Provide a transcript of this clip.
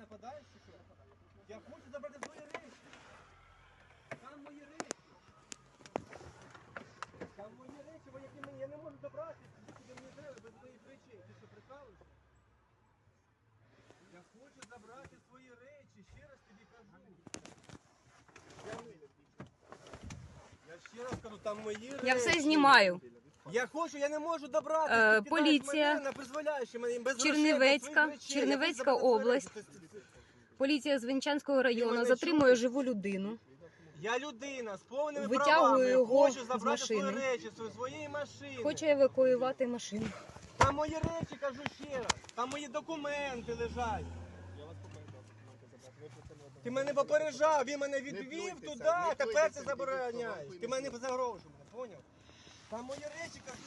нападаєш чи що? Я хочу забрати свої речі. Там мої речі. Там мої речі, бо які мені я не можу забрати. Сюди, куди мені треба, без моїх речей. Ти що прикалуєшся? Я хочу забрати свої речі, ще раз тобі кажу. Я, я ще раз кажу, там мої речі. Я все знімаю. Я хочу, я не можу добрати. Е, поліція. мене на призволяще, мене без грошей, Чернівецька, своїх речей. Я хочу забрати область. речі. Поліція з Вінчанського району затримує живу людину. Я людина з повними Витягую правами. Його хочу з забрати свої речі, свої, своєї машини. Хоче евакуювати машину. Там мої речі, кажу ще раз. Там мої документи лежать. Ти мене попереджав, він мене відвів туди, тепер плюйтеся, ти забороняєш. Ти мене загрожуєш, поняв? Там мої речі, кажу